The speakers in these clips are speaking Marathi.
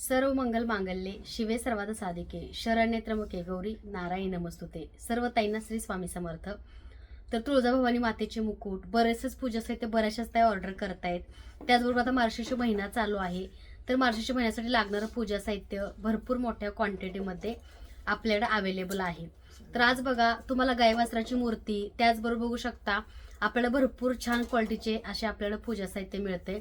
सर्व मंगल मांगल्ये शिवे सर्वात साधिके शरण्य त्र्यंबके गौरी नारायण नमस्तुते. सर्व ताईंना श्री स्वामी समर्थ. तर तुळजाभवानी मातेचे मुकुट बरेचसेच पूजा ते बऱ्याचशाच त्या ऑर्डर करतायत. त्याचबरोबर आता मार्गशीर्ष महिना चालू आहे. तर मार्गशीर्ष महिन्यासाठी लागणारं पूजा साहित्य भरपूर मोठ्या क्वांटिटीमध्ये आपल्याकडे अवेलेबल आहे. तर आज बघा तुम्हाला गायवासराची मूर्ती त्याचबरोबर बघू शकता आपल्याला भरपूर छान क्वालिटीचे असे आपल्याला पूजा साहित्य मिळते.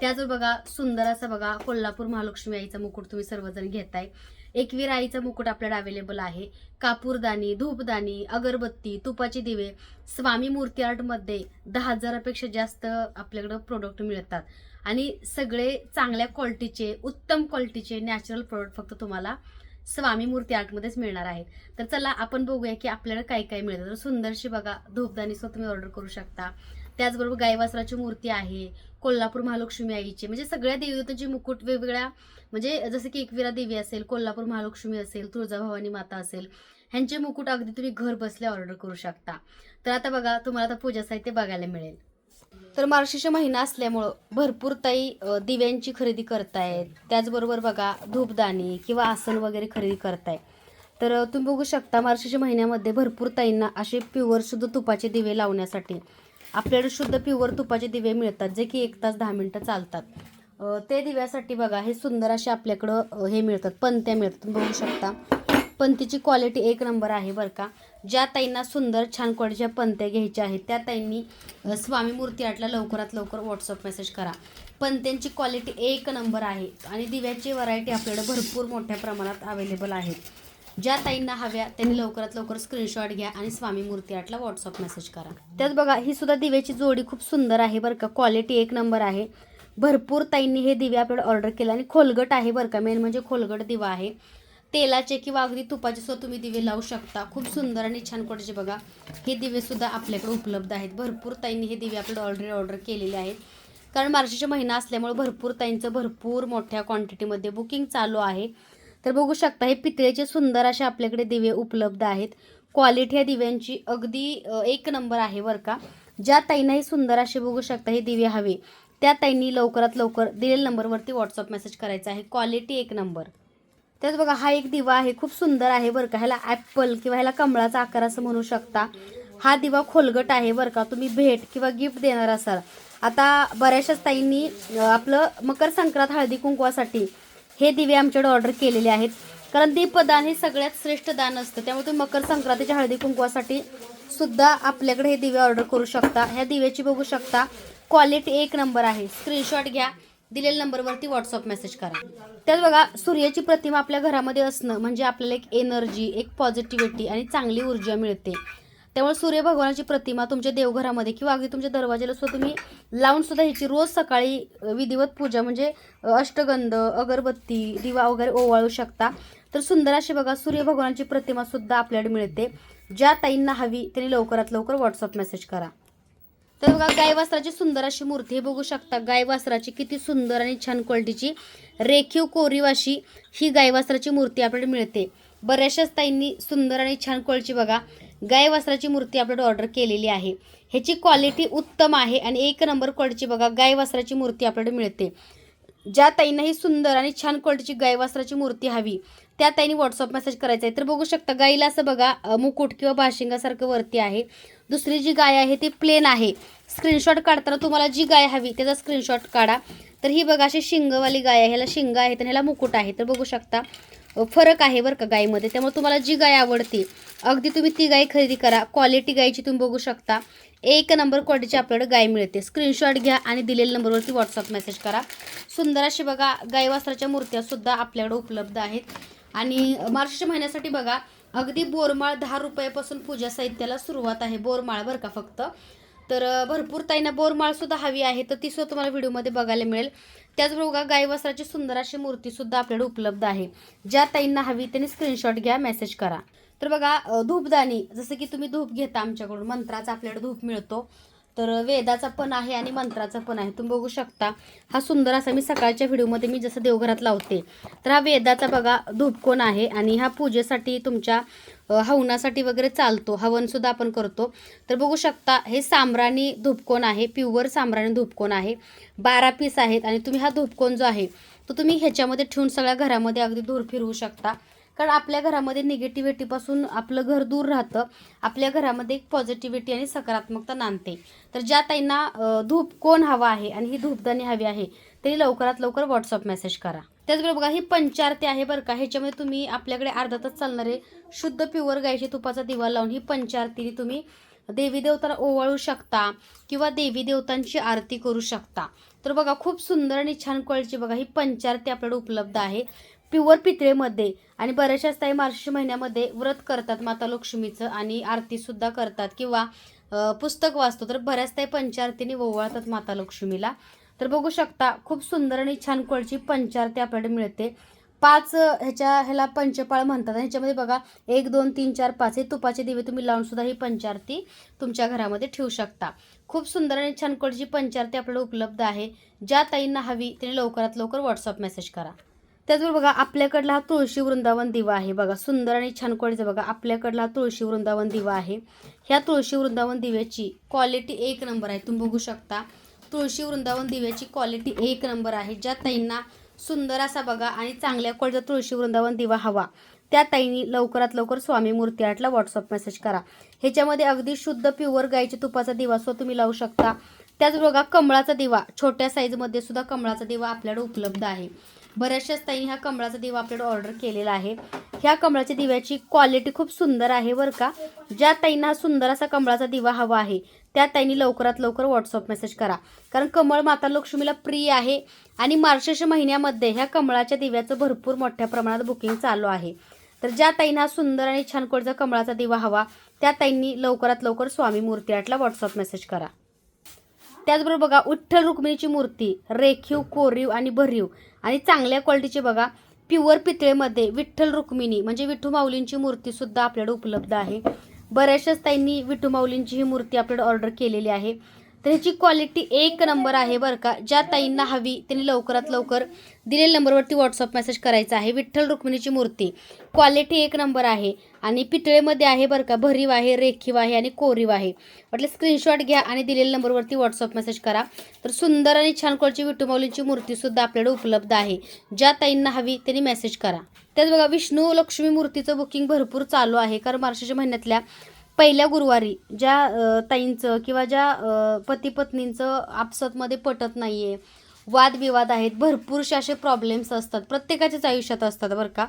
त्याचबरोबर बघा सुंदर असं बघा कोल्हापूर महालक्ष्मी आईचा मुकुट तुम्ही सर्वजण घेताय. एकवीर आईचा मुकुट आपल्याला अवेलेबल आहे. कापूरदानी धूपदानी अगरबत्ती तुपाचे दिवे स्वामी मूर्ती आर्टमध्ये दहा हजारापेक्षा जास्त आपल्याकडं प्रोडक्ट मिळतात. आणि सगळे चांगल्या क्वालिटीचे उत्तम क्वालिटीचे नॅचरल प्रोडक्ट फक्त तुम्हाला स्वामी मूर्ती आर्टमध्येच मिळणार आहेत तर चला आपण बघूया की आपल्याला काय काय मिळतं. तर सुंदरशी बघा धोपदानी सुद्धा तुम्ही ऑर्डर करू शकता. त्याचबरोबर गायवासराची मूर्ती आहे कोल्हापूर महालक्ष्मी आईची. म्हणजे सगळ्या देवतांची मुकुट वेगवेगळ्या म्हणजे जसं की एकविरा देवी असेल कोल्हापूर महालक्ष्मी असेल तुळजाभवानी माता असेल ह्यांचे मुकुट अगदी तुम्ही घर बसल्या ऑर्डर करू शकता. तर आता बघा तुम्हाला आता पूजा साहित्य बघायला मिळेल. तर मार्शीचा महिना असल्यामुळं भरपूर ताई दिव्यांची खरेदी करतायत. त्याचबरोबर बघा धूपदाणी किंवा आसन वगैरे खरेदी करताय तर तुम्ही बघू शकता मार्शीच्या महिन्यामध्ये भरपूर ताईंना असे प्युअर शुद्ध तुपाचे दिवे लावण्यासाठी आपल्याकडे शुद्ध प्युअर तुपाचे दिवे मिळतात जे की एक तास दहा मिनटं चालतात. ते दिव्यासाठी बघा हे सुंदर असे आपल्याकडं हे मिळतात पंत्या मिळतात. तुम्ही बघू शकता. पंतीची क्वालिटी एक नंबर आहे बरं का. ज्या ताईंना सुंदर छान क्वालिटीच्या पंत्या घ्यायच्या आहेत त्या ताईंनी स्वामी मूर्ती आर्टला लवकरात लवकर व्हॉट्सअप मेसेज करा. पंत्यांची क्वालिटी एक नंबर आहे आणि दिव्याची व्हरायटी आपल्याकडे भरपूर मोठ्या प्रमाणात अवेलेबल आहेत. ज्या ताईंना हव्या त्यांनी लवकरात लवकर स्क्रीनशॉट घ्या आणि स्वामी मूर्ती आर्टला व्हॉट्सअप मेसेज करा. त्यात बघा ही सुद्धा दिव्याची जोडी खूप सुंदर आहे बरं का. क्वालिटी एक नंबर आहे. भरपूर ताईंनी हे दिवे आपल्याला ऑर्डर केले आणि खोलगट आहे बरं का. मेन म्हणजे खोलगट दिवा आहे. तेलाचे किंवा अगदी तुपाचे सुद्धा तुम्ही दिवे लावू शकता. खूप सुंदर आणि छान क्वालिटीचे बघा. हे दिवे सुद्धा आपल्याकडे उपलब्ध आहेत. भरपूर ताईंनी हे दिवे आपल्याला ऑलरेडी ऑर्डर केलेले आहेत. कारण मार्चचा महिना असल्यामुळे भरपूर ताईंचं भरपूर मोठ्या क्वांटिटीमध्ये बुकिंग चालू आहे. तर बघू शकता हे पितळेचे सुंदर असे आपल्याकडे दिवे उपलब्ध आहेत. क्वालिटी या दिव्यांची अगदी एक नंबर आहे बरं का. ज्या ताईंनाही सुंदर असे बघू शकता हे दिवे हवे त्या ताईंनी लवकरात लवकर दिलेल्या नंबरवरती व्हॉट्सअप मेसेज करायचा आहे. क्वालिटी एक नंबर त्यात बघा हा एक दिवा आहे खूप सुंदर आहे बरं का. ह्याला ॲपल किंवा ह्याला कमळाचा आकार असं म्हणू शकता. हा दिवा खोलगट आहे बरं का. तुम्ही भेट किंवा गिफ्ट देणार असाल. आता बऱ्याचशाच ताईंनी आपलं मकर संक्रांत हळदी कुंकवासाठी हे दिवे आमच्याकडे ऑर्डर केलेले आहेत. कारण दीपदान हे सगळ्यात श्रेष्ठ दान असतं. त्यामुळे तुम्ही मकर संक्रांतीच्या हळदी कुंकवासाठी सुद्धा आपल्याकडे हे दिवे ऑर्डर करू शकता. ह्या दिव्याची बघू शकता. क्वालिटी एक नंबर आहे. स्क्रीनशॉट घ्या. दिलेल्या नंबरवरती व्हॉट्सअप मेसेज करा. त्यात बघा सूर्याची प्रतिमा आपल्या घरामध्ये असणं म्हणजे आपल्याला एक एनर्जी एक पॉझिटिव्हिटी आणि चांगली ऊर्जा मिळते. त्यामुळे सूर्य भगवानाची प्रतिमा तुमच्या देवघरामध्ये किंवा अगदी तुमच्या दरवाजाला सुद्धा तुम्ही लावून सुद्धा ह्याची रोज सकाळी विधिवत पूजा म्हणजे अष्टगंध अगरबत्ती दिवा वगैरे ओवाळू शकता. तर सुंदर अशी बघा सूर्य भगवानाची प्रतिमा सुद्धा आपल्याकडे मिळते. ज्या ताईंना हवी त्यांनी लवकरात लवकर व्हॉट्सअप मेसेज करा. तर बघा गाय वासराची सुंदर अशी मूर्ती हे बघू शकता गाय वासराची किती सुंदर आणि छान क्वालिटीची रेखीव कोरीव अशी ही गाय वासराची मूर्ती आपल्याला मिळते. बऱ्याचशाच ताईंनी सुंदर आणि छान क्वालिटीची बघा गाय वासराची मूर्ती आपल्याला ऑर्डर केलेली आहे. ह्याची क्वालिटी उत्तम आहे आणि एक नंबर क्वालिटीची बघा गाय वासराची मूर्ती आपल्याला मिळते. ज्या ताईंना ही सुंदर आणि छान क्वालिटीची गाय वासराची मूर्ती हवी त्या ताईंनी व्हॉट्सअप मेसेज करायचा आहे. तर बघू शकता गाईला असं बघा मुकुट किंवा भाशिंगासारखं वरती आहे. दुसरी जी गाय आहे ती प्लेन आहे. स्क्रीनशॉट काढताना तुम्हाला जी गाय हवी त्याचा स्क्रीनशॉट काढा. तर ही बघा अशी शिंगवाली गाय आहे. ह्याला शिंग आहे आणि ह्याला मुकुट आहे. तर बघू शकता फरक आहे बरं का गायीमध्ये. त्यामुळे तुम्हाला जी गाय आवडते अगदी तुम्ही ती गाय खरेदी करा. क्वालिटी गायची तुम्ही बघू शकता. एक नंबर क्वालिटीची आपल्याकडे गाय मिळते. स्क्रीनशॉट घ्या आणि दिलेल्या नंबरवरती व्हॉट्सअप मेसेज करा. सुंदर अशी बघा गायवास्त्राच्या मूर्त्यासुद्धा मूर्त्या सुद्धा आपल्याकडे उपलब्ध आहेत. आणि मार्चच्या महिन्यासाठी बघा अगदी बोरमाळ दहा रुपयापासून पूजा साहित्याला सुरुवात आहे. बोरमाळ बरं का फक्त? तर भरपूर ताईंना बोरमाळ सुद्धा हवी आहे तर ती सुद्धा तुम्हाला व्हिडिओमध्ये बघायला मिळेल. त्याचबरोबर गायवस्त्राची वस्त्राची सुंदर अशी मूर्ती सुद्धा आपल्याकडे उपलब्ध आहे. ज्या ताईंना हवी त्यांनी स्क्रीनशॉट घ्या मेसेज करा. तर बघा धूपदानी जसं की तुम्ही धूप घेता आमच्याकडून मंत्राचा आपल्याकडे धूप मिळतो. तर वेदाचा पण आहे आणि मंत्राचा पण आहे. तुम्ही बघू शकता. हा सुंदर असा मी सकाळच्या व्हिडिओमध्ये मी जसं देवघरात लावते तर हा वेदाचा बघा धूपकोन आहे आणि हा पूजेसाठी तुमच्या हवनासाठी वगैरे चालतो. हवनसुद्धा आपण करतो. तर बघू शकता हे साम्राणी धूपकोन आहे. प्युअर साम्राणी धूपकोन आहे. बारा पीस आहेत आणि तुम्ही हा धूपकोन जो आहे तो तुम्ही ह्याच्यामध्ये ठेवून सगळ्या घरामध्ये अगदी दूर फिरवू शकता. कारण आपल्या घरामध्ये निगेटिव्हिटीपासून आपलं घर दूर राहतं. आपल्या घरामध्ये एक पॉझिटिव्हिटी आणि सकारात्मकता नांदते. तर ज्या ताईंना धूप कोण हवा आहे आणि ही धूपदाणी हवी आहे तरी लवकरात लवकर व्हॉट्सअप मेसेज करा. त्याचबरोबर बघा ही पंचारती आहे बरं का. ह्याच्यामध्ये तुम्ही आपल्याकडे अर्धा तास चालणारे शुद्ध प्युअर गायची तुपाचा दिवा लावून ही पंचारती तुम्ही देवी देवताला ओवाळू शकता किंवा देवी देवतांची आरती करू शकता. तर बघा खूप सुंदर आणि छान क्वालिटीची बघा ही पंचारती आपल्याकडे उपलब्ध आहे. प्युअर पितळेमध्ये आणि बऱ्याचशाच ताई मार्च महिन्यामध्ये व्रत करतात माता लक्ष्मीचं आणि आरतीसुद्धा करतात किंवा पुस्तक वाचतो. तर बऱ्याच ताई पंचारतीने ओवाळतात माता लक्ष्मीला. तर बघू शकता खूप सुंदर आणि छान कळची पंचारती आपल्याकडे मिळते. पाच ह्याच्या ह्याला पंचपाळ म्हणतात. आणि ह्याच्यामध्ये बघा एक दोन तीन चार पाच. हे तुपाचे दिवे तुम्ही लावून सुद्धा ही पंचारती तुमच्या घरामध्ये ठेवू शकता. खूप सुंदर आणि छान कळची पंचारती आपल्याला उपलब्ध आहे. ज्या ताईंना हवी त्याने लवकरात लवकर व्हॉट्सअप मेसेज करा. त्याचबरोबर बघा आपल्याकडला हा तुळशी वृंदावन दिवा आहे. बघा सुंदर आणि छान क्वालिटीचा बघा आपल्याकडला हा तुळशी वृंदावन दिवा आहे. ह्या तुळशी वृंदावन दिव्याची क्वालिटी एक नंबर आहे. तुम्ही बघू शकता. तुळशी वृंदावन दिव्याची क्वालिटी एक नंबर आहे. ज्या ताईंना सुंदर असा बघा आणि चांगल्या क्वालिटीचा तुळशी वृंदावन दिवा हवा त्या ताईंनी लवकरात लवकर स्वामी मूर्ती आर्टला व्हॉट्सअप मेसेज करा. ह्याच्यामध्ये अगदी शुद्ध प्युअर गाईच्या तुपाचा दिवा सुद्धा तुम्ही लावू शकता. त्याचबरोबर बघा कमळाचा दिवा छोट्या साईजमध्ये सुद्धा कमळाचा दिवा आपल्याकडे उपलब्ध आहे. बऱ्याचशाच ताईंनी ह्या कमळाचा दिवा आपल्याकडे ऑर्डर केलेला आहे. ह्या कमळाच्या दिव्याची क्वालिटी खूप सुंदर आहे बरं का. ज्या ताईंना हा सुंदर असा कमळाचा दिवा हवा आहे त्या ताईंनी लवकरात लवकर व्हॉट्सअप मेसेज करा. कारण कमळ माता लक्ष्मीला प्रिय आहे आणि मार्गशीर्ष महिन्यामध्ये ह्या कमळाच्या दिव्याचं भरपूर मोठ्या प्रमाणात बुकिंग चालू आहे. तर ज्या ताईंना हा सुंदर आणि छान कोळचा कमळाचा दिवा हवा त्या ताईंनी लवकरात लवकर स्वामी मूर्ती आटला व्हॉट्सअप मेसेज करा. त्याचबरोबर बघा विठ्ठल रुक्मिणीची मूर्ती रेखीव कोरीव आणि भरीव. आणि चांगल्या क्वालिटीचे बघा प्युअर पितळेमध्ये विठ्ठल रुक्मिणी म्हणजे विठू माऊलींची मूर्तीसुद्धा आपल्याकडे उपलब्ध आहे. बऱ्याचशाच ताईंनी विठू माऊलींची ही मूर्ती आपल्याकडे ऑर्डर केलेली आहे. तर ह्याची क्वालिटी एक नंबर आहे बरं का. ज्या ताईंना हवी त्यांनी लवकरात लवकर दिलेल्या नंबरवरती व्हॉट्सअप मेसेज करायचा आहे. विठ्ठल रुक्मिणीची मूर्ती. क्वालिटी एक नंबर आहे. आणि पितळेमध्ये आहे बरं का भरीव आहे रेखीव आहे आणि कोरीव आहे म्हटलं स्क्रीनशॉट घ्या आणि दिलेल्या नंबरवरती व्हॉट्सअप मेसेज करा. तर सुंदर आणि छान क्वालिटीची विठुमाऊलींची मूर्तीसुद्धा आपल्याकडे उपलब्ध आहे. ज्या ताईंना हवी त्यांनी मेसेज करा. त्याच बघा विष्णू लक्ष्मी मूर्तीचं बुकिंग भरपूर चालू आहे. कारण मार्चच्या महिन्यातल्या पहिल्या गुरुवारी ज्या ताईंचं किंवा ज्या पती पत्नींचं आपसतमध्ये पटत नाही आहे वादविवाद आहेत भरपूरसे असे प्रॉब्लेम्स असतात प्रत्येकाच्याच आयुष्यात असतात बरं का.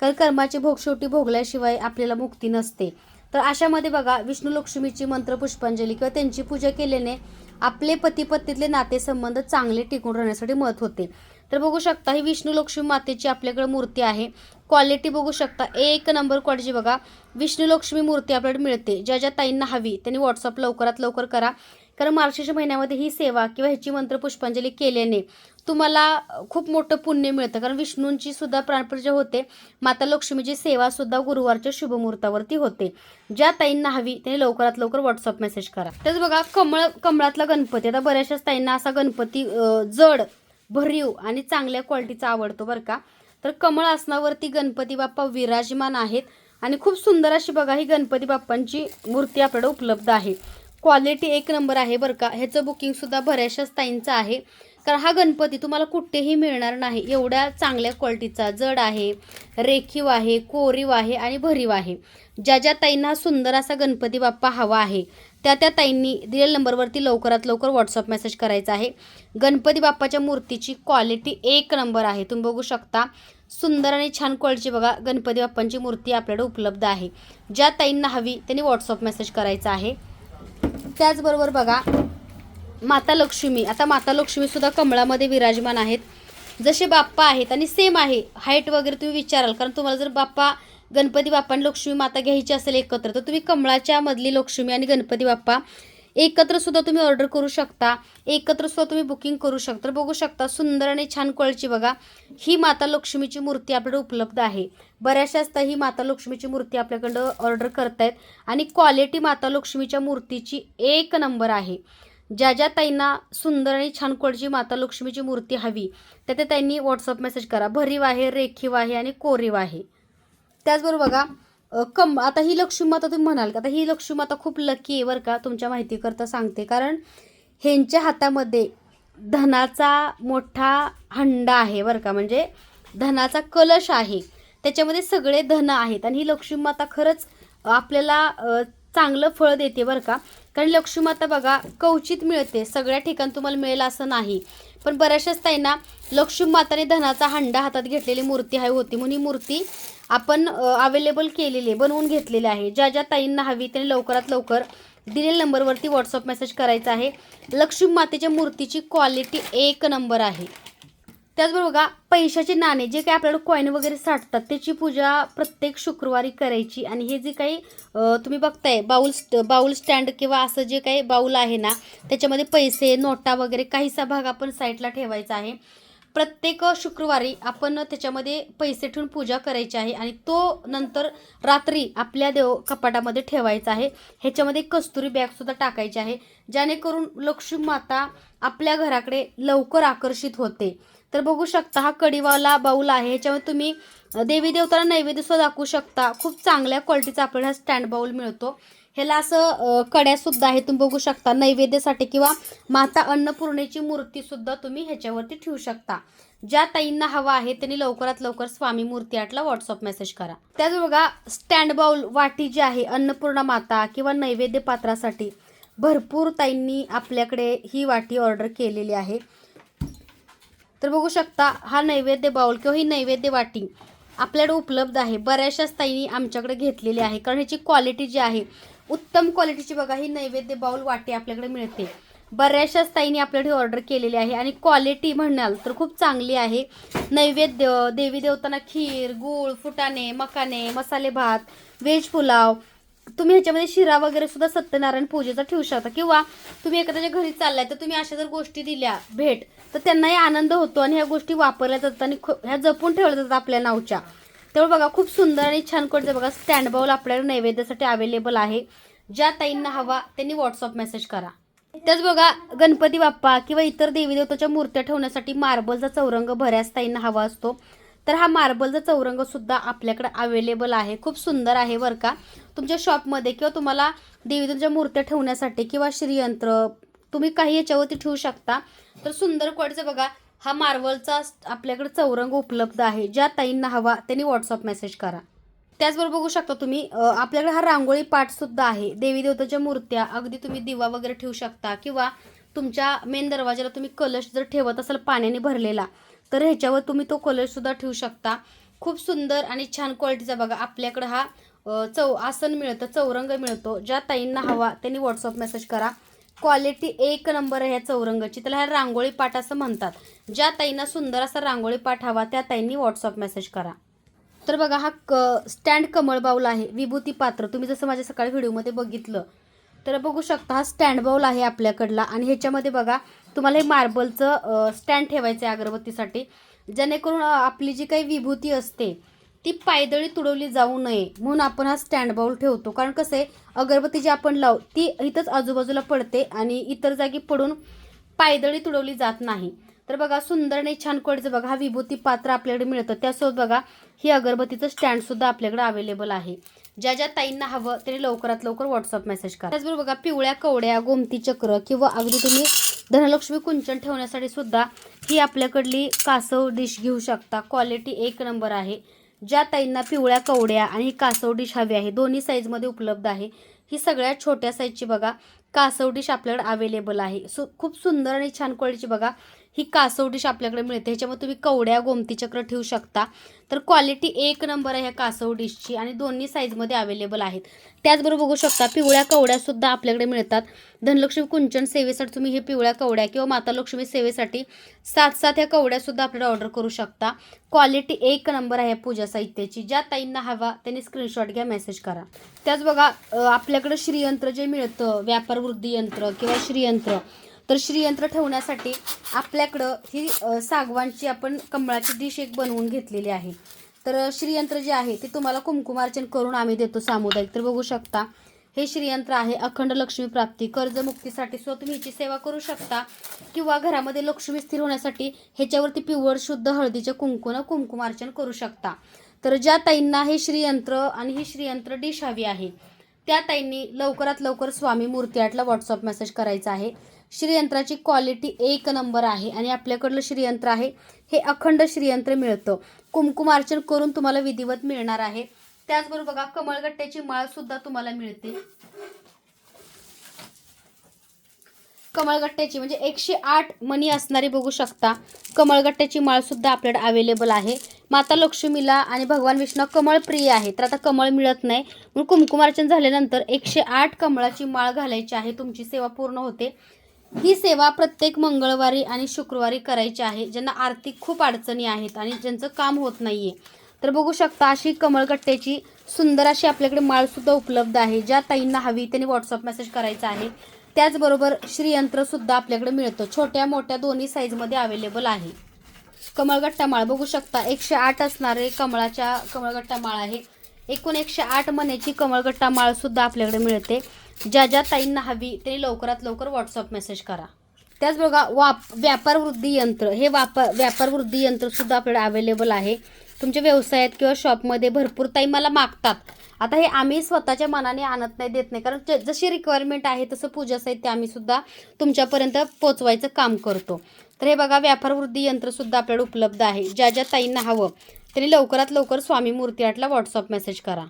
कारण कर्माचे भोग शेवटी भोगल्याशिवाय आपल्याला मुक्ती नसते. तर अशामध्ये बघा विष्णू लक्ष्मीची मंत्र पुष्पांजली किंवा त्यांची पूजा केल्याने आपले पती पत्नीतले नातेसंबंध चांगले टिकून राहण्यासाठी मत होते. तर बघू शकता ही विष्णू लक्ष्मी मातेची आपल्याकडे मूर्ती आहे. क्वालिटी बघू शकता. एक नंबर क्वालिटीची बघा. विष्णुलक्ष्मी मूर्ती आपल्याकडे मिळते. ज्या ज्या ताईंना हवी त्यांनी व्हॉट्सअप लवकरात लवकर करा. कारण मार्गशीर्ष महिन्यामध्ये ही सेवा किंवा ह्याची मंत्र पुष्पांजली केल्याने तुम्हाला खूप मोठं पुण्य मिळतं. कारण विष्णूंची सुद्धा प्राणपूजा होते माता लक्ष्मीची सेवा सुद्धा गुरुवारच्या शुभमुहूर्तावरती होते. ज्या ताईंना हवी त्यांनी लवकरात लवकर व्हॉट्सअप मेसेज करा. त्याच बघा कमळ कमळातला गणपती. आता बऱ्याचशाच ताईंना असा गणपती जड भरीव आणि चांगल्या क्वालिटीचा आवडतो बरं का. तर कमळ आसनावरती गणपती बाप्पा विराजमान आहेत. आणि खूप सुंदर अशी बघा ही गणपती बाप्पांची मूर्ती आपल्याकडे उपलब्ध आहे. क्वालिटी एक नंबर आहे बरं का. ह्याचं बुकिंगसुद्धा बऱ्याचशाच ताईंचं आहे. कारण हा गणपती तुम्हाला कुठेही मिळणार नाही. एवढ्या चांगल्या क्वालिटीचा जड आहे रेखीव आहे कोरीव आहे आणि भरीव आहे. ज्या ज्या ताईंना सुंदर असा गणपती बाप्पा हवा आहे त्या त्या ताईंनी दिलेल्या नंबरवरती लवकरात लवकर व्हॉट्सअप मेसेज करायचा आहे. गणपती बाप्पाच्या मूर्तीची क्वालिटी एक नंबर आहे. तुम्ही बघू शकता. सुंदर आणि छान क्वालिटीची बघा. गणपती बाप्पांची मूर्ती आपल्याकडे उपलब्ध आहे. ज्या ताईंना हवी त्यांनी व्हॉट्सअप मेसेज करायचा आहे. त्याचबरोबर बघा माता लक्ष्मी. आता माता लक्ष्मीसुद्धा कमळामध्ये विराजमान आहेत. जसे बाप्पा आहेत आणि सेम आहे. हाईट वगैरे तुम्ही विचाराल. कारण तुम्हाला जर बाप्पा गणपती बाप्पा आणि लक्ष्मी माता घ्यायची असेल एकत्र तर तुम्ही कमळाच्या मधली लक्ष्मी आणि गणपती बाप्पा एकत्र सुद्धा तुम्ही ऑर्डर करू शकता. एकत्र सुद्धा तुम्ही बुकिंग करू शकता. तर बघू शकता सुंदर आणि छान क्वालिटीची बघा ही माता लक्ष्मीची मूर्ती आपल्याकडे उपलब्ध आहे. बऱ्याचशाच ही माता लक्ष्मीची मूर्ती आपल्याकडं ऑर्डर करतायत. आणि क्वालिटी माता लक्ष्मीच्या मूर्तीची एक नंबर आहे. ज्या ज्या ताईंना सुंदर आणि छान क्वालिटीची माता लक्ष्मीची मूर्ती हवी त्या त्यांनी व्हॉट्सअप मेसेज करा. भरीव आहे रेखीव आहे आणि कोरीव आहे. त्याचबरोबर बघा कम आता ही लक्ष्मीमाता तुम्ही म्हणाल का? आता ही लक्ष्मीमाता खूप लकी आहे बरं का तुमच्या माहितीकरता सांगते. कारण ह्यांच्या हातामध्ये धनाचा मोठा हंडा आहे बरं का. म्हणजे धनाचा कलश आहे. त्याच्यामध्ये सगळे धन आहेत आणि ही लक्ष्मीमाता खरंच आपल्याला चांगलं फळ देते बरं का. कारण लक्ष्मीमाता बघा कवचित मिळते. सगळ्या ठिकाणी तुम्हाला मिळेल असं नाही. पण बऱ्याचशाच ताईंना लक्ष्मी माताने धनाचा हंडा हातात घेतलेली मूर्ती हवी होती. म्हणून ही मूर्ती आपण अवेलेबल केलेली आहे बनवून घेतलेली आहे. ज्या ज्या ताईंना हवी त्यांनी लवकरात लवकर दिलेल्या नंबरवरती व्हॉट्सअप मेसेज करायचा आहे. लक्ष्मी मातेच्या मूर्तीची क्वालिटी एक नंबर आहे. त्याचबरोबर बघा पैशाचे नाणे जे काही आपल्याला कॉईन वगैरे साठतात त्याची पूजा प्रत्येक शुक्रवारी करायची. आणि हे जे काही तुम्ही बघताय बाऊल स्ट- बाऊल स्टँड किंवा असं जे काही बाऊल आहे ना त्याच्यामध्ये पैसे नोटा वगैरे काहीसा भाग आपण साईडला ठेवायचा आहे. प्रत्येक शुक्रवारी आपण त्याच्यामध्ये पैसे ठेवून पूजा करायची आहे आणि तो नंतर रात्री आपल्या देव कपाटामध्ये ठेवायचा आहे. ह्याच्यामध्ये कस्तुरी बॅगसुद्धा टाकायची आहे जेणेकरून लक्ष्मी माता आपल्या घराकडे लवकर आकर्षित होते. तर बघू शकता हा कडीवाला बाऊल आहे. ह्याच्यामध्ये तुम्ही देवी देवताला नैवेद्य सुद्धा दाखवू शकता. खूप चांगल्या क्वालिटीचा आपल्याला हा स्टँड बाऊल मिळतो. ह्याला असं कड्यासुद्धा आहे. तुम्ही बघू शकता नैवेद्यासाठी किंवा माता अन्नपूर्णेची मूर्तीसुद्धा तुम्ही ह्याच्यावरती ठेवू शकता. ज्या ताईंना हवा आहे त्यांनी लवकरात लवकर स्वामी मूर्ती आटला व्हॉट्सअप मेसेज करा. त्याच बघा स्टँड बाउल वाटी जी आहे अन्नपूर्णा माता किंवा नैवेद्य पात्रासाठी भरपूर ताईंनी आपल्याकडे ही वाटी ऑर्डर केलेली आहे. तर बघू शकता हा नैवेद्य बाउल किंवा ही नैवेद्य वाटी आपल्याकडे उपलब्ध आहे. बऱ्याचशा ताईंनी आमच्याकडे घेतलेली आहे. कारण ह्याची क्वालिटी जी आहे उत्तम क्वालिटीची बघा ही नैवेद्य बाउल वाटी आपल्याकडे मिळते. बऱ्याचशाच ताईंनी आपल्याकडे ऑर्डर केलेली आहे आणि क्वालिटी म्हणाल तर खूप चांगली आहे. नैवेद्य देवी देवतांना खीर गूळ फुटाणे मकाने मसाले भात व्हेज पुलाव तुम्ही ह्याच्यामध्ये शिरा वगैरे सुद्धा सत्यनारायण पूजेचा ठेवू शकता. किंवा तुम्ही एखाद्याच्या घरी चाललाय तर तुम्ही अशा जर गोष्टी दिल्या भेट तर त्यांनाही आनंद होतो आणि ह्या गोष्टी वापरल्या जातात आणि ह्या जपून ठेवल्या जातात आपल्या नावच्या. तेव्हा बघा खूप सुंदर आणि छान कोणतं बघा स्टँड बाऊल आपल्याला नैवेद्यासाठी अवेलेबल आहे. ज्या ताईंना हवा त्यांनी व्हॉट्सअप मेसेज करा. त्याच बघा गणपती बाप्पा किंवा इतर देवी देवताच्या मूर्त्या ठेवण्यासाठी मार्बलचा चौरंग बऱ्याच ताईंना हवा असतो. तर हा मार्बलचा चौरंग सुद्धा आपल्याकडे अवेलेबल आहे. खूप सुंदर आहे बरं का. तुमच्या शॉपमध्ये किंवा तुम्हाला देवीदेवताच्या मूर्त्या ठेवण्यासाठी किंवा श्रीयंत्र तुम्ही काही याच्यावरती ठेवू शकता. तर सुंदर क्वालिटीचा बघा हा मार्बलचा आपल्याकडे चौरंग उपलब्ध आहे. ज्या ताईंना हवा त्यांनी व्हॉट्सअप मेसेज करा. त्याचबरोबर बघू शकता तुम्ही आपल्याकडे हा रांगोळी पाठसुद्धा आहे. देवी देवताच्या मूर्त्या अगदी तुम्ही दिवा वगैरे ठेवू शकता किंवा तुमच्या मेन दरवाजाला तुम्ही कलश जर ठेवत असाल पाण्याने भरलेला तर ह्याच्यावर तुम्ही तो कलरसुद्धा ठेवू शकता. खूप सुंदर आणि छान क्वालिटीचा बघा आपल्याकडं हा चौ आसन मिळतं चौरंग मिळतो. ज्या ताईंना हवा त्यांनी व्हॉट्सअप मेसेज करा. क्वालिटी एक नंबर आहे ह्या चौरंगाची. त्याला ह्या रांगोळी पाठ असं म्हणतात. ज्या ताईंना सुंदर असा रांगोळी पाठ हवा त्या ताईंनी व्हॉट्सअप मेसेज करा. तर बघा हा क स्टँड कमळ बाऊल आहे विभूती पात्र. तुम्ही जसं माझ्या सकाळी व्हिडिओमध्ये बघितलं तर बघू शकता हा स्टँड बाऊल आहे आपल्याकडला. आणि ह्याच्यामध्ये बघा तुम्हाला हे मार्बलचं स्टँड ठेवायचं आहे अगरबत्तीसाठी. जेणेकरून आपली जी काही विभूती असते ती पायदळी तुडवली जाऊ नये म्हणून आपण हा स्टँड बाऊल ठेवतो. कारण कसं आहे अगरबत्ती जी आपण लावू ती इथंच आजूबाजूला पडते आणि इतर जागी पडून पायदळी तुडवली जात नाही. तर बघा सुंदर आणि छान क्वालिटीचं बघा. हा विभूती पात्र आपल्याकडे मिळतं. त्यासोबत बघा ही अगरबत्तीचं स्टँडसुद्धा आपल्याकडे अवेलेबल आहे. ज्या ज्या ताईंना हवं त्यांनी लवकरात लवकर व्हॉट्सअप मेसेज करा. त्याचबरोबर बघा पिवळ्या कवड्या गोमती चक्र किंवा अगदी तुम्ही धनलक्ष्मी कुंचन ठेवण्यासाठी सुद्धा ही आपल्याकडली कासव डिश घेऊ शकता. क्वालिटी एक नंबर आहे. ज्या ताईंना पिवळ्या कवड्या आणि कासव डिश हवी आहे दोन्ही साईजमध्ये उपलब्ध आहे. ही सगळ्यात छोट्या साईजची बघा कासव डिश आपल्याकडे अवेलेबल आहे. सु खूप सुंदर आणि छान क्वालिटीची बघा ही कासव डिश आपल्याकडे मिळते. ह्याच्यामध्ये तुम्ही कवड्या गोमती चक्र ठेवू शकता. तर क्वालिटी एक नंबर आहे ह्या कासव डिशची आणि दोन्ही साईजमध्ये अवेलेबल आहेत. त्याचबरोबर बघू शकता पिवळ्या कवड्यासुद्धा आपल्याकडे मिळतात. धनलक्ष्मी कुंचन सेवेसाठी तुम्ही हे पिवळ्या कवड्या किंवा माता लक्ष्मी सेवेसाठी सात सात ह्या कवड्यासुद्धा आपल्याला ऑर्डर करू शकता. क्वालिटी एक नंबर आहे पूजा साहित्याची. ज्या ताईंना हवा त्यांनी स्क्रीनशॉट घ्या मेसेज करा. त्याच बघा आपल्याकडं श्रीयंत्र जे मिळतं व्यापार वृद्धी यंत्र किंवा श्रीयंत्र तर श्रीयंत्र ठेवण्यासाठी आपल्याकडं ही सागवानची आपण कमळाची डिश एक बनवून घेतलेली आहे. तर श्रीयंत्र जे आहे ते तुम्हाला कुंकुमार्चन करून आम्ही देतो सामुदायिक. तर बघू शकता हे श्रीयंत्र आहे अखंड लक्ष्मी प्राप्ती. कर्जमुक्तीसाठी सुद्धा तुम्ही ह्याची सेवा करू शकता किंवा घरामध्ये लक्ष्मी स्थिर होण्यासाठी ह्याच्यावरती पिवळ शुद्ध हळदीच्या कुंकुनं कुंकुमार्चन करू शकता. तर ज्या ताईंना हे श्रीयंत्र आणि ही श्रीयंत्र डिश हवी आहे त्या ताईंनी लवकरात लवकर स्वामी मूर्ती आर्टला व्हॉट्सअप मेसेज करायचा आहे. श्रीयंत्राची क्वालिटी एक नंबर आहे आणि आपल्याकडलं श्रीयंत्र आहे हे अखंड श्रीयंत्र मिळतं. कुमकुमार्चन करून तुम्हाला विधिवत मिळणार आहे. त्याचबरोबर बघा कमळगट्ट्याची माळ सुद्धा तुम्हाला मिळते. कमळगट्ट्याची म्हणजे एकशे आठ मणी असणारी बघू शकता. कमळगट्ट्याची माळ सुद्धा आपल्याकडे अवेलेबल आहे. माता लक्ष्मीला आणि भगवान विष्णू कमळ प्रिय आहे तर आता कमळ मिळत नाही. म्हणून कुमकुमार्चन झाल्यानंतर एकशे आठ कमळाची माळ घालायची आहे. तुमची सेवा पूर्ण होते. ही सेवा प्रत्येक मंगळवारी आणि शुक्रवारी करायची आहे ज्यांना आर्थिक खूप अडचणी आहेत आणि ज्यांचं काम होत नाही आहे तर बघू शकता अशी कमळगट्ट्याची सुंदर अशी आपल्याकडे माळसुद्धा उपलब्ध आहे ज्या ताईंना हवी त्यांनी व्हॉट्सअप मेसेज करायचा आहे. त्याचबरोबर श्रीयंत्रसुद्धा आपल्याकडे मिळतं. छोट्या मोठ्या दोन्ही साईजमध्ये अवेलेबल आहे. कमळगट्टा माळ बघू शकता एकशे आठ असणारे कमळाच्या कमळगट्टा माळ आहे. एकूण एकशे आठ मण्याची कमळगट्टा माळसुद्धा आपल्याकडे मिळते. ज्या ज्या ताईंना हवी ते लवकरात लवकर व्हॉट्सअप मेसेज करा. त्याच बघा वाप व्यापार वृद्धी यंत्र हे वापर व्यापार वृद्धी यंत्र सुद्धा आपल्याकडे अवेलेबल आहे. तुमच्या व्यवसायात किंवा शॉपमध्ये भरपूर ताई मला मागतात. आता हे आम्ही स्वतःच्या मनाने आणत नाही देत नाही. कारण ज- जशी रिक्वायरमेंट आहे तसं पूजा साहित्य आम्ही सुद्धा तुमच्यापर्यंत पोचवायचं काम करतो. तर हे बघा व्यापार वृद्धी यंत्र सुद्धा आपल्याकडे उपलब्ध आहे. ज्या ज्या ताईंना हवं त्यांनी लवकरात लवकर स्वामी मूर्ती आटला व्हॉट्सअप मेसेज करा.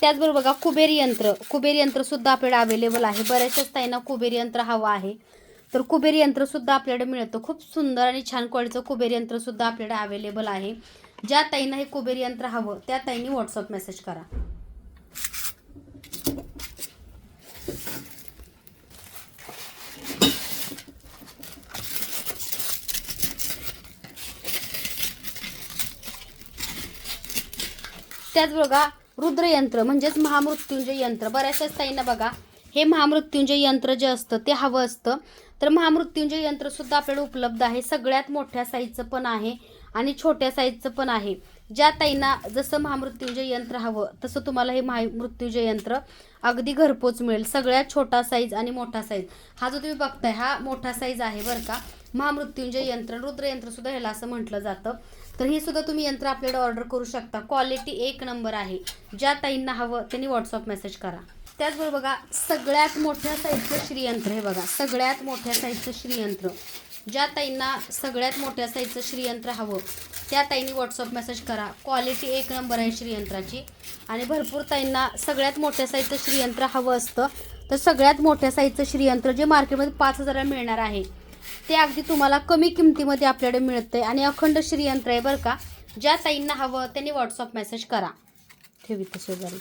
त्याचबरोबर बघा कुबेर यंत्र. कुबेर यंत्रसुद्धा आपल्याकडे अवेलेबल आहे. बऱ्याचशाच ताईंना कुबेर यंत्र हवं आहे. तर कुबेर यंत्रसुद्धा आपल्याकडे मिळतं. खूप सुंदर आणि छान क्वालिटीचं कुबेर यंत्रसुद्धा आपल्याकडे अवेलेबल आहे. ज्या ताईंना हे कुबेर यंत्र हवं त्या ताईंनी व्हॉट्सअप मेसेज करा. त्याच बघा रुद्रयंत्र म्हणजेच महामृत्युंजय यंत्र. बऱ्याचशाच ताईंना बघा हे महामृत्युंजय यंत्र जे असतं ते हवं असतं. तर महामृत्युंजय यंत्र सुद्धा आपल्याला उपलब्ध आहे. सगळ्यात मोठ्या साईजचं पण आहे आणि छोट्या साईजचं पण आहे. ज्या ताईंना जसं महामृत्युंजय यंत्र हवं तसं तुम्हाला हे महामृत्युंजय यंत्र अगदी घरपोच मिळेल. सगळ्यात छोटा साईज आणि मोठा साईज हा जो तुम्ही बघताय हा मोठा साईज आहे बरं का. महामृत्युंजय यंत्र रुद्रयंत्र सुद्धा ह्याला असं म्हटलं जातं. तर हे सुद्धा तुम्ही यंत्र आपल्याकडे ऑर्डर करू शकता. क्वालिटी एक नंबर आहे. ज्या ताईंना हवं त्यांनी व्हॉट्सअप मेसेज करा. त्याचबरोबर बघा सगळ्यात मोठ्या साईजचं श्रीयंत्र हे बघा. सगळ्यात मोठ्या साईजचं श्रीयंत्र. ज्या ताईंना सगळ्यात मोठ्या साईजचं श्रीयंत्र हवं त्या ताईंनी व्हॉट्सअप मेसेज करा. क्वालिटी एक नंबर आहे श्रीयंत्राची. आणि भरपूर ताईंना सगळ्यात मोठ्या साईजचं श्रीयंत्र हवं असतं. तर सगळ्यात मोठ्या साईजचं श्रीयंत्र जे मार्केटमध्ये पाच हजाराला मिळणार आहे ते अगदी तुम्हाला कमी किमतीमध्ये आपल्याकडे आहे आणि अखंड श्रीयंत्र आहे बरं का. ज्या ताईंना हवं त्यांनी व्हॉट्सअप मेसेज करा. ठेवी शेजारी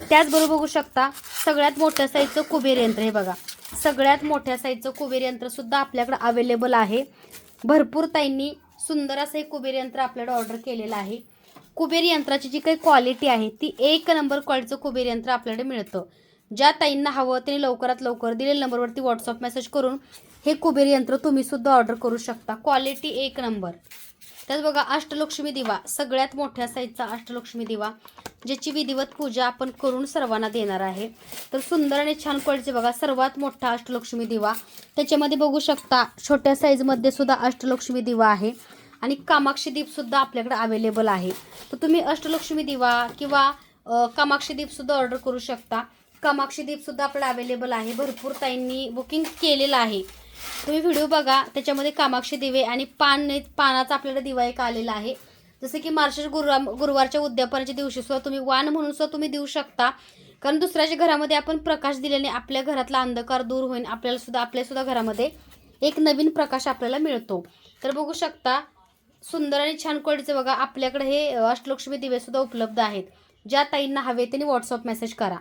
त्याचबरोबर बघू शकता सगळ्यात मोठ्या साईजचं कुबेर यंत्र हे बघा. सगळ्यात मोठ्या साईजचं कुबेर यंत्रसुद्धा आपल्याकडं आपल्याकडे अवेलेबल आहे. भरपूर ताईंनी सुंदर असं हे कुबेर यंत्र आपल्याकडे ऑर्डर केलेलं आहे. कुबेर यंत्राची जी काही क्वालिटी आहे ती एक नंबर क्वालिटीचं कुबेर यंत्र आपल्याकडे मिळतं. ज्या ताईंना हवं त्यांनी लवकरात लवकर दिलेल्या नंबरवरती व्हॉट्सअप मेसेज करून हे कुबेर यंत्र तुम्ही सुद्धा ऑर्डर करू शकता. क्वालिटी एक नंबर त्यात बघा अष्टलक्ष्मी दिवा. सगळ्यात मोठ्या साईजचा अष्टलक्ष्मी दिवा ज्याची विधिवत पूजा आपण करून सर्वांना देणार आहे. तर सुंदर आणि छान क्वालिटीचे बघा सर्वात मोठा अष्टलक्ष्मी दिवा. त्याच्यामध्ये बघू शकता छोट्या साईजमध्ये सुद्धा अष्टलक्ष्मी दिवा आहे. आणि कामाक्षी दीपसुद्धा आपल्याकडे अवेलेबल आहे. तर तुम्ही अष्टलक्ष्मी दिवा किंवा कामाक्षी दीपसुद्धा ऑर्डर करू शकता. कामाक्षी दीपसुद्धा आपल्याला अवेलेबल आहे. भरपूर ताईंनी बुकिंग केलेलं आहे. तुम्ही व्हिडिओ बघा त्याच्यामध्ये कामाक्षी दिवे आणि पान पानाचा आपल्याला दिवा एक आलेला आहे. जसं की मार्च गुरुवार गुरुवारच्या उद्यापनाच्या दिवशी सुद्धा तुम्ही वाण म्हणून सुद्धा तुम्ही देऊ शकता. कारण दुसऱ्याच्या घरामध्ये आपण प्रकाश दिल्याने आपल्या घरातला अंधकार दूर होईल आपल्याला सुद्धा आपल्या सुद्धा घरामध्ये एक नवीन प्रकाश आपल्याला मिळतो. तर बघू शकता सुंदर आणि छान क्वालिटीचं बघा आपल्याकडे हे अष्टलक्ष्मी दिवे सुद्धा उपलब्ध आहेत. ज्या ताईंना हवे त्यांनी व्हॉट्सअप मेसेज करा.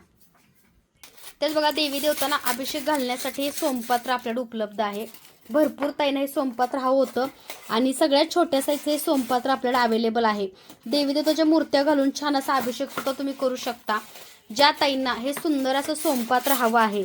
त्याच बघा देवी देवतांना अभिषेक घालण्यासाठी हे सोमपात्र आपल्याकडे उपलब्ध आहे. भरपूर ताईंना हे सोमपात्र हवं होतं. आणि सगळ्यात छोट्या साईजचं हे सोमपात्र आपल्याला अवेलेबल आहे. देवी देवताच्या मूर्त्या घालून छान असा अभिषेक सुद्धा तुम्ही करू शकता. ज्या ताईंना हे सुंदर असं सोमपात्र हवं आहे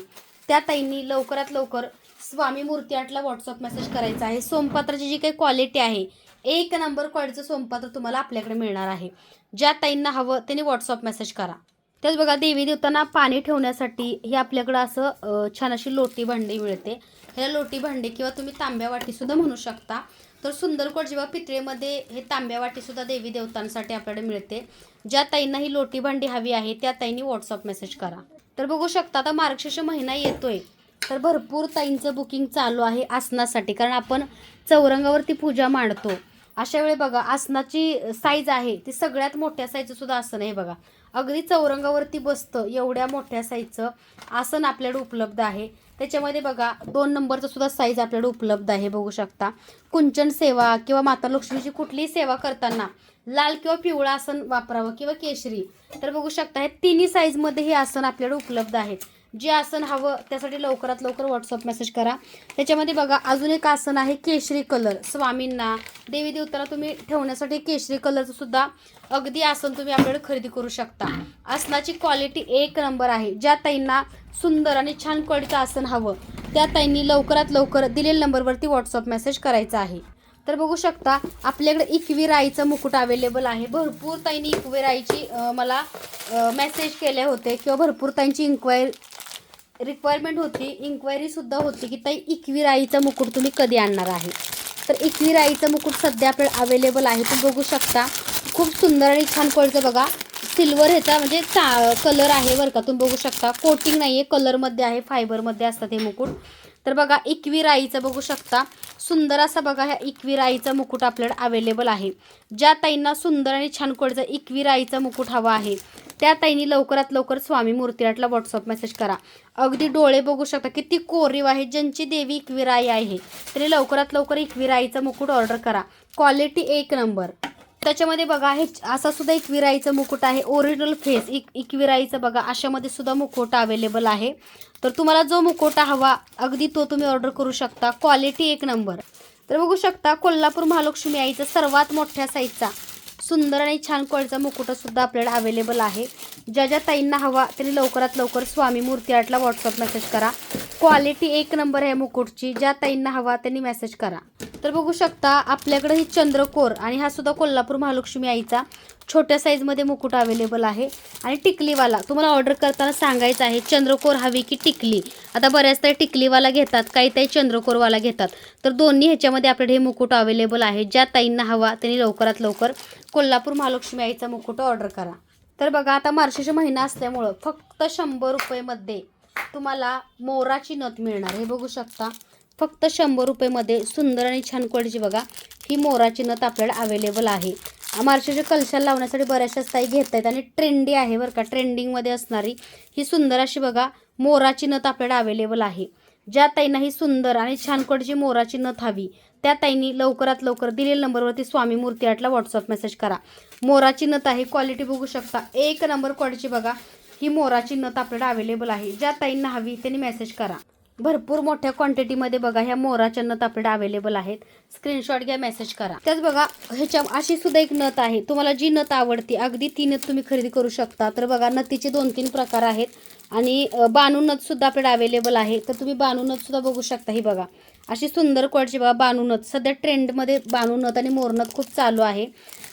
त्या ताईंनी लवकरात लवकर स्वामी मूर्ती आर्टला व्हॉट्सअप मेसेज करायचा आहे. सोमपात्राची जी काही क्वालिटी आहे एक नंबर क्वालिटीचं सोमपात्र तुम्हाला आपल्याकडे मिळणार आहे. ज्या ताईंना हवं त्यांनी व्हॉट्सअप मेसेज करा. त्याच बघा देवी देवतांना पाणी ठेवण्यासाठी हे आपल्याकडं असं छान अशी लोटी भांडी मिळते. ह्याला लोटी भांडी किंवा तुम्ही तांब्या वाटीसुद्धा म्हणू शकता. तर सुंदरकोट जेव्हा पितळेमध्ये हे तांब्या वाटीसुद्धा देवी देवतांसाठी आपल्याकडे मिळते. ज्या ताईंना ही लोटी भांडी हवी आहे त्या ताईंनी व्हॉट्सअप मेसेज करा. तर बघू शकता आता मार्गशीर्ष महिना येतोय. तर भरपूर ताईंचं बुकिंग चालू आहे आसनासाठी कारण आपण चौरंगावरती पूजा मांडतो. अशा वेळी बघा आसनाची साईज आहे ती सगळ्यात मोठ्या साईजचं सुद्धा आसन आहे बघा. अगदी चौरंगावरती बसतं एवढ्या मोठ्या साईजचं आसन आपल्याकडे उपलब्ध आहे. त्याच्यामध्ये बघा दोन नंबरचं सुद्धा साईज आपल्याकडे उपलब्ध आहे बघू शकता. कुंचन सेवा किंवा माता लक्ष्मीची कुठलीही सेवा करताना लाल किंवा पिवळं आसन वापरावं किंवा केशरी. तर बघू शकता हे तिन्ही साईजमध्ये हे आसन आपल्याकडे उपलब्ध आहेत जे आसन हवं त्यासाठी लवकरात लवकर व्हॉट्सअप मेसेज करा. त्याच्यामध्ये बघा अजून एक आसन आहे केशरी कलर स्वामींना देवी देवताला तुम्ही ठेवण्यासाठी केशरी कलरचं सुद्धा अगदी आसन तुम्ही आपल्याकडे खरेदी करू शकता. आसनाची क्वालिटी एक नंबर आहे. ज्या ताईंना सुंदर आणि छान क्वालिटीचं आसन हवं त्या ताईंनी लवकरात लवकर दिलेल्या नंबरवरती व्हॉट्सअप मेसेज करायचा आहे. तर बघू शकता आपल्याकडे इकवी राईचं मुकुट अवेलेबल आहे. भरपूर ताईंनी इकवी राईची मला मेसेज केले होते किंवा भरपूर ताईंची इन्क्वायरी रिक्वायरमेंट होती इन्क्वायरी सुद्धा होती की ताई इक्विराईचा राईचा मुकुट तुम्ही कधी आणणार आहे? तर इक्विराईचा राईचं मुकुट सध्या आपल्याला अवेलेबल आहे. तुम्ही बघू शकता. खूप सुंदर आणि छान क्वालिटीचं बघा. सिल्वर ह्याचा म्हणजे चा कलर आहे बरं का. तुम्ही बघू शकता. कोटिंग नाही आहे कलरमध्ये आहे फायबरमध्ये असतात हे मुकुट. तर बघा इक्वी राईचं बघू शकता. सुंदर असा बघा ह्या इक्वी राईचा मुकुट आपल्याला अवेलेबल आहे. ज्या ताईंना सुंदर आणि छान क्वालिटीचा इक्वी राईचा मुकुट हवा आहे त्या ताईंनी लवकरात लवकर स्वामी मूर्तिराटला व्हॉट्सअप मेसेज करा. अगदी डोळे बघू शकता किती कोरीव आहे ज्यांची देवी इकविराई आहे. तरी लवकरात लवकर इकविराईचा मुकुट ऑर्डर करा. क्वालिटी एक नंबर त्याच्यामध्ये बघा हे असा सुद्धा एकविराईचं मुकुट आहे. ओरिजिनल फेस इक एकविराईचं बघा अशामध्ये सुद्धा मुकुट अवेलेबल आहे. तर तुम्हाला जो मुकुट हवा अगदी तो तुम्ही ऑर्डर करू शकता. क्वालिटी एक नंबर तर बघू शकता कोल्हापूर महालक्ष्मी आईचा सर्वात मोठ्या साईजचा सुंदर आणि छान क्वालिटीचा मुकुटसुद्धा आपल्याला अवेलेबल आहे. ज्या ज्या ताईंना हवा त्यांनी लवकरात लवकर स्वामी मूर्ती आर्टला व्हॉट्सअप मेसेज करा. क्वालिटी एक नंबर आहे मुकुटची. ज्या ताईंना हवा त्यांनी मेसेज करा. तर बघू शकता आपल्याकडे ही चंद्रकोर आणि हा सुद्धा कोल्हापूर महालक्ष्मी आईचा छोट्या साईजमध्ये मुकुट अवेलेबल आहे. आणि टिकलीवाला तुम्हाला ऑर्डर करताना सांगायचं आहे चंद्रकोर हवी की टिकली? आता बऱ्याच टिकलीवाला घेतात काही ताई चंद्रकोरवाला घेतात. तर दोन्ही ह्याच्यामध्ये आपल्याकडे हे मुकुट अवेलेबल आहे. ज्या ताईंना हवा त्यांनी लवकरात लवकर कोल्हापूर महालक्ष्मी आईचा मुकुट ऑर्डर करा. तर बघा आता मार्शेश महिना असल्यामुळं फक्त शंभर रुपयेमध्ये तुम्हाला मोराची नथ मिळणार हे बघू शकता. फक्त शंभर रुपयेमध्ये सुंदर आणि छान क्वालिटीची बघा ही मोराची नथ आपल्याला अवेलेबल आहे. मार्शाच्या कल्चर लावण्यासाठी बऱ्याचशा ताई घेत आहेत आणि ट्रेंडी आहे बरं का. ट्रेंडिंगमध्ये असणारी ही सुंदर अशी बघा मोराची नथ आपल्याकडे अवेलेबल आहे. ज्या ताईंना ही सुंदर आणि छानकोटची मोराची नथ हवी त्या ताईंनी लवकरात लवकर दिलेल्या नंबरवरती स्वामी मूर्ती आटला व्हॉट्सअप मेसेज करा. मोराची नथ आहे क्वालिटी बघू शकता. एक नंबर क्वालिटीची बघा ही मोराची नथ आपल्याला अवेलेबल आहे. ज्या ताईंना हवी त्यांनी मेसेज करा. भरपूर मोठ्या क्वांटिटीमध्ये बघा ह्या मोराच्या नथ आपल्याकडे अवेलेबल आहेत. स्क्रीनशॉट घ्या मेसेज करा. त्याच बघा ह्याच्या अशी सुद्धा एक नथ आहे. तुम्हाला जी नथ आवडते अगदी ती नथ तुम्ही खरेदी करू शकता. तर बघा नथीचे दोन तीन प्रकार आहेत. आणि बानू नथ सुद्धा अवेलेबल आहे. तर तुम्ही बानू नथ सुद्धा बघू शकता. ही बघा अशी सुंदर क्वालिटीची बघा बानू नथ. सध्या ट्रेंडमध्ये बानू नथ आणि मोरनथ खूप चालू आहे.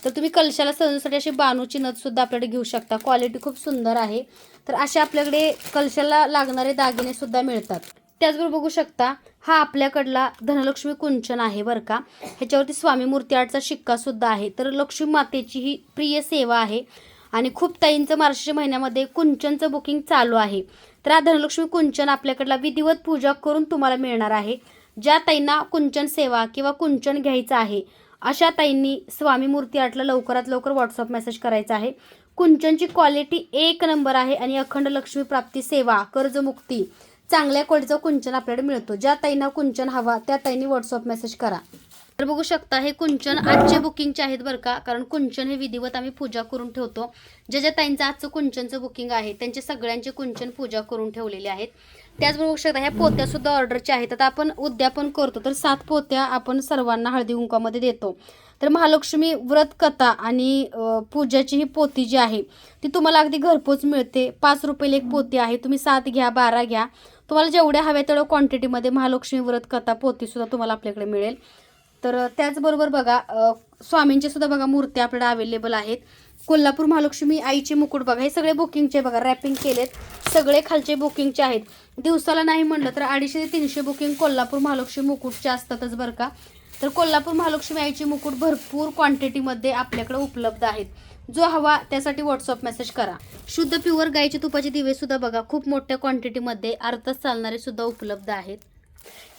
तर तुम्ही कलशाला सजवण्यासाठी अशी बानूची नथ सुद्धा आपल्याकडे घेऊ शकता. क्वालिटी खूप सुंदर आहे. तर असे आपल्याकडे कलशाला लागणारे दागिने सुद्धा मिळतात. त्याचबरोबर बघू शकता हा आपल्याकडला धनलक्ष्मी कुंचन आहे बरं का. ह्याच्यावरती स्वामी मूर्ती आर्टचा शिक्का सुद्धा आहे. तर लक्ष्मी मातेची ही प्रिय सेवा आहे. आणि खूप ताईंचं मार्चच्या महिन्यामध्ये कुंचनचं बुकिंग चालू आहे. तर हा धनलक्ष्मी कुंचन आपल्याकडला विधिवत पूजा करून तुम्हाला मिळणार आहे. ज्या ताईंना कुंचन सेवा किंवा कुंचन घ्यायचं आहे अशा ताईंनी स्वामी मूर्ती आर्टला लवकरात लवकर व्हॉट्सअप मेसेज करायचा आहे. कुंचनची क्वालिटी एक नंबर आहे आणि अखंड लक्ष्मी प्राप्ती सेवा कर्जमुक्ती. चांगल्या क्वालिटीचा कुंचन आपल्याकडे मिळतो. ज्या ताईंना कुंचन हवा त्या ताईंनी व्हॉट्सअप मेसेज करा. तर बघू शकता हे कुंचन आजचे बुकिंगचे आहेत बरं का? कारण कुंचन हे विधिवत आम्ही पूजा करून ठेवतो. ज्या ज्या ताईंचं आजचं कुंचनचं बुकिंग आहे त्यांचे सगळ्यांचे कुंचन पूजा करून ठेवलेले आहेत. त्याचबरोबर बघू शकता ह्या पोत्या सुद्धा ऑर्डरच्या आहेत. आता आपण उद्यापन करतो तर सात पोत्या आपण सर्वांना हळदी कुंकामध्ये देतो. तर महालक्ष्मी व्रत कथा आणि पूजाची ही पोती जी आहे ती तुम्हाला अगदी घरपोच मिळते. पाच रुपये एक पोती आहे तुम्ही सात घ्या बारा घ्या. तुम्हाला जेवढ्या हव्या तेवढ्या क्वांटिटीमध्ये महालक्ष्मी व्रत कथा पोतीसुद्धा तुम्हाला आपल्याकडे मिळेल. तर त्याचबरोबर बघा अ, स्वामींचे सुद्धा बघा मूर्त्या आपल्याला अवेलेबल आहेत. कोल्हापूर महालक्ष्मी आईचे मुकुट बघा हे सगळे बुकिंगचे बघा रॅपिंग केलेत. सगळे खालचे बुकिंगचे आहेत. दिवसाला नाही म्हणलं तर अडीचशे ते तीनशे बुकिंग कोल्हापूर महालक्ष्मी मुकुटचे असतातच बरं का. तर कोल्हापूर महालक्ष्मी आईची मुकुट भरपूर क्वांटिटीमध्ये आपल्याकडे उपलब्ध आहेत. जो हवा त्यासाठी व्हॉट्सअप मेसेज करा. शुद्ध प्युअर गाईचे तुपाचे दिवेसुद्धा बघा खूप मोठ्या क्वांटिटीमध्ये अर्धच चालणारे सुद्धा उपलब्ध आहेत.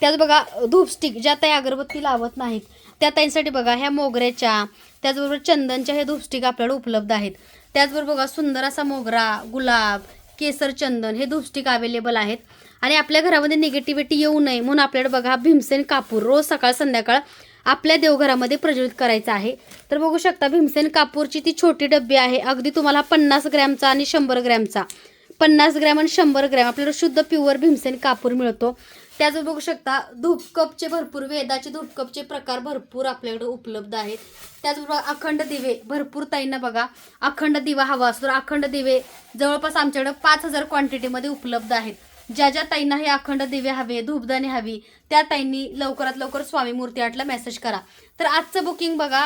त्यात बघा धूपस्टिक ज्या ताई अगरबत्ती लावत नाहीत त्या ताईंसाठी बघा ह्या मोगऱ्याच्या त्याचबरोबर चंदनच्या हे धूपस्टिक आपल्याला उपलब्ध आहेत. त्याचबरोबर बघा सुंदर असा मोगरा गुलाब केसर चंदन हे धूपस्टिक अवेलेबल आहेत. आणि आपल्या घरामध्ये निगेटिव्हिटी येऊ नये म्हणून आपल्याकडे बघा भीमसेन कापूर रोज सकाळ संध्याकाळ आपल्या देवघरामध्ये प्रज्वलित करायचं आहे. तर बघू शकता भीमसेन कापूरची ती छोटी डब्बी आहे. अगदी तुम्हाला पन्नास ग्रॅमचा आणि शंभर ग्रॅमचा. पन्नास ग्रॅम आणि शंभर ग्रॅम आपल्याला शुद्ध प्युअर भीमसेन कापूर मिळतो. त्याच बघू शकता धूपकपचे भरपूर वेदाचे धूपकपचे प्रकार भरपूर आपल्याकडे उपलब्ध आहेत. त्याचबरोबर अखंड दिवे भरपूर ताईंना बघा अखंड दिवा हवा असतो. अखंड दिवे जवळपास आमच्याकडे पाच हजार क्वांटिटीमध्ये उपलब्ध आहेत. ज्या ज्या ताईंना हे अखंड दिवे हवे धूपदाणी हवी त्या ताईंनी लवकरात लवकर स्वामी मूर्ती आटला मेसेज करा. तर आजचं बुकिंग बघा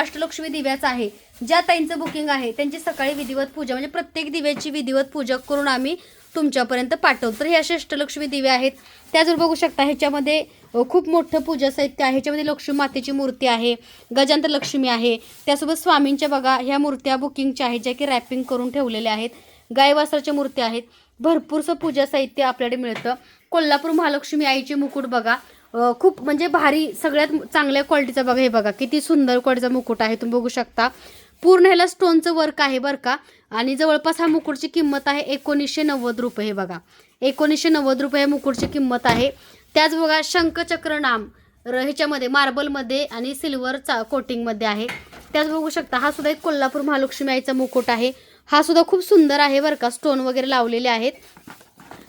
अष्टलक्ष्मी दिव्याचं आहे. ज्या ताईंचं बुकिंग आहे त्यांची सकाळी विधिवत पूजा म्हणजे प्रत्येक दिव्याची विधिवत पूजा करून आम्ही तुमच्यापर्यंत पाठवतो. तर हे असे अष्टलक्ष्मी दिवे आहेत. त्याचवर बघू शकता ह्याच्यामध्ये खूप मोठं पूजा साहित्य आहे. ह्याच्यामध्ये लक्ष्मी मातेची मूर्ती आहे गजांत लक्ष्मी आहे. त्यासोबत स्वामींच्या बघा ह्या मूर्त्या बुकिंगच्या आहेत ज्या की रॅपिंग करून ठेवलेल्या आहेत. गायवासराच्या मूर्त्या आहेत. भरपूरसं पूजा साहित्य आपल्याकडे मिळतं. कोल्हापूर महालक्ष्मी आईचे मुकुट बघा. खूप म्हणजे भारी सगळ्यात चांगल्या क्वालिटीचा बघा हे बघा. किती सुंदर क्वालिटीचा मुकुट आहे तुम्ही बघू शकता. पूर्ण ह्याला स्टोनचं वर्क आहे बरं का. आणि जवळपास हा मुकुटची किंमत आहे एकोणीसशे नव्वद रुपये हे बघा. एकोणीसशे नव्वद रुपये या मुकुटची किंमत आहे. त्याच बघा शंखचक्र नाम. र ह्याच्यामध्ये मार्बलमध्ये आणि सिल्वर चा कोटिंगमध्ये आहे. त्याच बघू शकता हा सुद्धा एक कोल्हापूर महालक्ष्मी आईचा मुकुट आहे. हा सुद्धा खूप सुंदर आहे बरं का. स्टोन वगैरे लावलेले आहेत.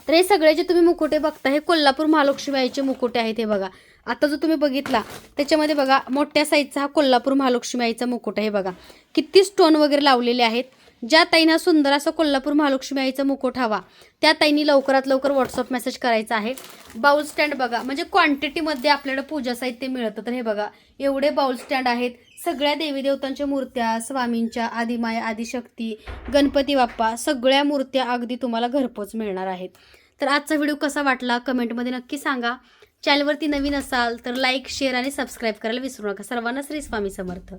तर हे सगळे जे तुम्ही मुकुटे बघता हे कोल्हापूर महालक्ष्मी आईचे मुकुटे आहेत हे बघा. आता जो तुम्ही बघितला त्याच्यामध्ये बघा मोठ्या साईजचा हा कोल्हापूर महालक्ष्मी आईचा मुकुट आहे बघा. किती स्टोन वगैरे लावलेले आहेत. ज्या ताईंना सुंदर असा कोल्हापूर महालक्ष्मी आईचा मुकुट हवा त्या ताईंनी लवकरात लवकर व्हॉट्सअप मेसेज करायचा आहे. बाउल स्टँड बघा म्हणजे क्वांटिटीमध्ये आपल्याला पूजा साहित्य मिळतं. तर हे बघा एवढे बाउल स्टँड आहेत. सगळ्या देवी देवतांच्या मूर्त्या स्वामींच्या आदिमाया आदिशक्ती गणपती बाप्पा सगळ्या मूर्त्या अगदी तुम्हाला घरपोच मिळणार आहेत. तर आजचा व्हिडिओ कसा वाटला कमेंटमध्ये नक्की सांगा. चॅनलवरती नवीन असाल तर लाईक शेअर आणि सबस्क्राईब करायला विसरू नका. सर्वांना श्री स्वामी समर्थ.